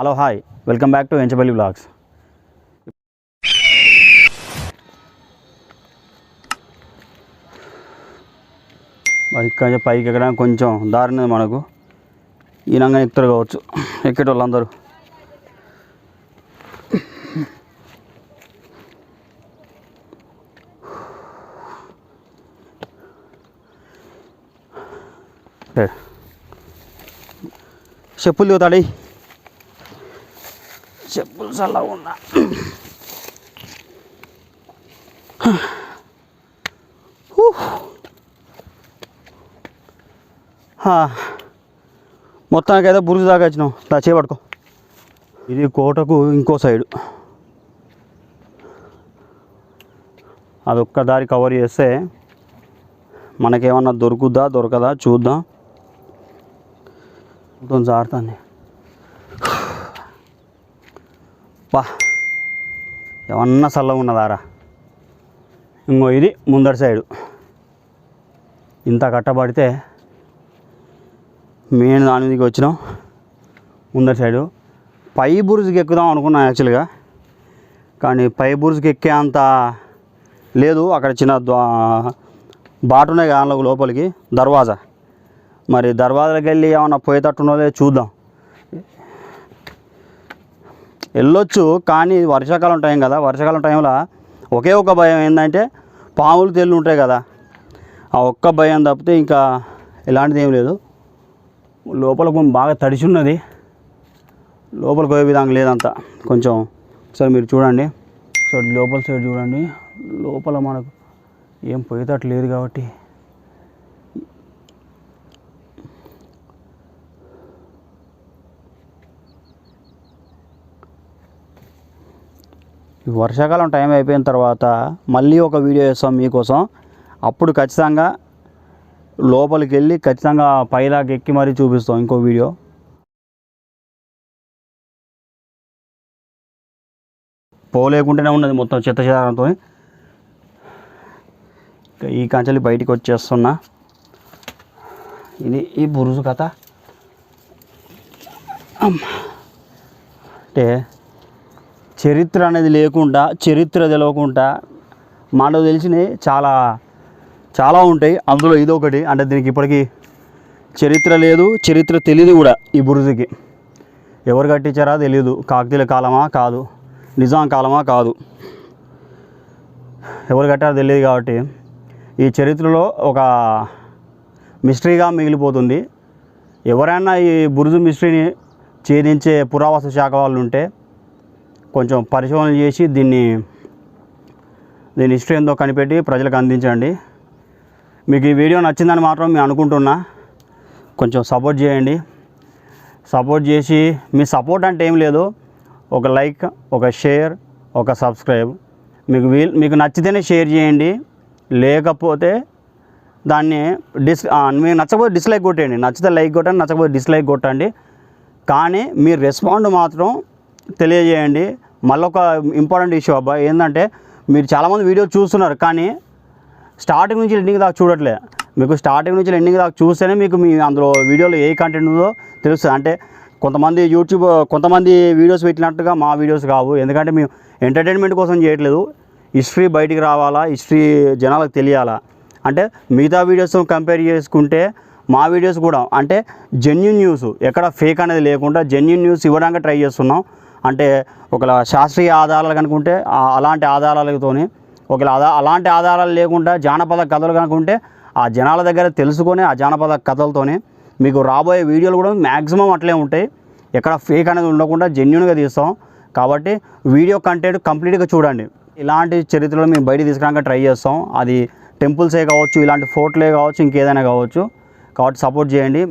Hello hi. Welcome back to Enchaballi vlogs. ఇక్కడ పైకి ఎక్కడానికి కొంచెం దారి మనకు. ఈనంగా ఎక్కుతారు కావచ్చు. ఎక్కేటోళ్ళు అందరూ చెప్పులు దిగుతాడి చెప్పులు చల్లగా ఉన్నా మొత్తానికైతే బురుజు దాకా వచ్చినాం. దా చేపట్టుకో ఇది కోటకు ఇంకో సైడు. అదొక్క దారి కవర్ చేస్తే మనకేమన్నా దొరుకుద్దా దొరకదా చూద్దాం. కొంచెం జారుతాను అబ్బా ఏమన్నా చల్లగా ఉన్నదారా? ఇంకో ఇది ముందటి సైడు. ఇంత కట్టబడితే మెయిన్ దాని మీదకి వచ్చినాం ముందటి సైడు. పై బురుజుకి ఎక్కుదాం అనుకున్నాను యాక్చువల్గా కానీ పై బురుజుకి ఎక్కే అంత లేదు. అక్కడ చిన్న ద్వా- బాట ఉన్నాయి కదా లోపలికి దర్వాజా. మరి దర్వాజాకి వెళ్ళి ఏమన్నా పోయేటట్టున్నదే చూద్దాం. వెళ్ళొచ్చు కానీ వర్షాకాలం టైం కదా. వర్షాకాలం టైంలో ఒకే ఒక భయం ఏంటంటే పాములు తెల్లు ఉంటాయి కదా. ఆ ఒక్క భయం తప్పితే ఇంకా ఎలాంటిది ఏం లేదు. లోపల కొంచెం బాగా తడిచి ఉన్నది. లోపల పోయే విధంగా లేదంతా. కొంచెం ఒకసారి మీరు చూడండి. సో లోపల సైడ్ చూడండి. లోపల మనకు ఏం పోయేటట్టు లేదు కాబట్టి. వర్షాకాలం టైం అయిపోయిన తర్వాత మళ్ళీ ఒక వీడియో చేస్తాం మీకోసం. అప్పుడు ఖచ్చితంగా లోపలికి వెళ్ళి ఖచ్చితంగా పైదాకా ఎక్కి మరీ చూపిస్తాం ఇంకో వీడియో. పోలేకుంటేనే ఉన్నది మొత్తం చెత్త చెదారంతో. ఈ కంచెలు బయటికి వచ్చేస్తున్నా. ఇది ఈ బురుజు కథ. అంటే చరిత్ర అనేది లేకుండా చరిత్ర తెలియకుండా మనకు తెలిసినవి చాలా చాలా ఉంటాయి. అందులో ఇది ఒకటి అంటే దీనికి ఇప్పటికీ చరిత్ర లేదు చరిత్ర తెలియదు కూడా ఈ బురుజుకి. ఎవరు కట్టించారా తెలియదు కాకతీయుల కాలమా? కాదు. నిజాం కాలమా? కాదు. ఎవరు కట్టారో తెలియదు కాబట్టి ఈ చరిత్రలో ఒక మిస్టరీగా మిగిలిపోతుంది. ఎవరైనా ఈ బురుజు మిస్టరీని ఛేదించే పురావస్తు శాఖ వాళ్ళు ఉంటే కొంచెం పరిశోధన చేసి దీన్ని దీని హిస్టరీ ఏందో కనిపెట్టి ప్రజలకు అందించండి. మీకు ఈ వీడియో నచ్చిందని మాత్రం మేము అనుకుంటున్నా. కొంచెం సపోర్ట్ చేయండి. సపోర్ట్ చేసి మీ సపోర్ట్ అంటే ఏం లేదు. ఒక లైక్ ఒక షేర్ ఒక సబ్స్క్రైబ్ మీకు వీల్ మీకు నచ్చితేనే షేర్ చేయండి. లేకపోతే దాన్ని డిస్ మీకు నచ్చకపోతే డిస్లైక్ కొట్టండి. నచ్చితే లైక్ కొట్టండి నచ్చకపోతే డిస్లైక్ కొట్టండి. కానీ మీ రెస్పాండ్ మాత్రం తెలియజేయండి. మళ్ళొక ఇంపార్టెంట్ ఇష్యూ అబ్బా ఏంటంటే మీరు చాలామంది వీడియో చూస్తున్నారు కానీ స్టార్టింగ్ నుంచి ఎండింగ్ దాకా చూడట్లే. మీకు స్టార్టింగ్ నుంచి ఎండింగ్ దాకా చూస్తేనే మీకు మీ అందులో వీడియోలో ఏ కంటెంట్ ఉందో తెలుస్తుంది. అంటే కొంతమంది యూట్యూబ్ కొంతమంది వీడియోస్ పెట్టినట్టుగా మా వీడియోస్ కావు. ఎందుకంటే మేము ఎంటర్టైన్మెంట్ కోసం చేయట్లేదు. హిస్టరీ బయటికి రావాలా హిస్టరీ జనాలకు తెలియాలా. అంటే మిగతా వీడియోస్తో కంపేర్ చేసుకుంటే మా వీడియోస్ కూడా అంటే జెన్యున్ న్యూస్ ఎక్కడ ఫేక్ అనేది లేకుండా జెన్యున్ న్యూస్ ఇవ్వడానికి ట్రై చేస్తున్నాం. అంటే ఒకలా శాస్త్రీయ ఆధారాలు కనుకుంటే అలాంటి ఆధారాలతోని ఒకవేళ అదా అలాంటి ఆధారాలు లేకుండా జానపద కథలు కనుకుంటే ఆ జనాల దగ్గర తెలుసుకొని ఆ జానపద కథలతోనే మీకు రాబోయే వీడియోలు కూడా మ్యాక్సిమం అట్లే ఉంటాయి. ఎక్కడ ఫేక్ అనేది ఉండకుండా జెన్యున్గా తీస్తాం. కాబట్టి వీడియో కంటెంట్ కంప్లీట్గా చూడండి. ఇలాంటి చరిత్రలు మేము బయట తీసుకురాక ట్రై చేస్తాం. అది టెంపుల్సే కావచ్చు ఇలాంటి ఫోర్ట్లే కావచ్చు ఇంకేదైనా కావచ్చు. కాబట్టి సపోర్ట్ చేయండి.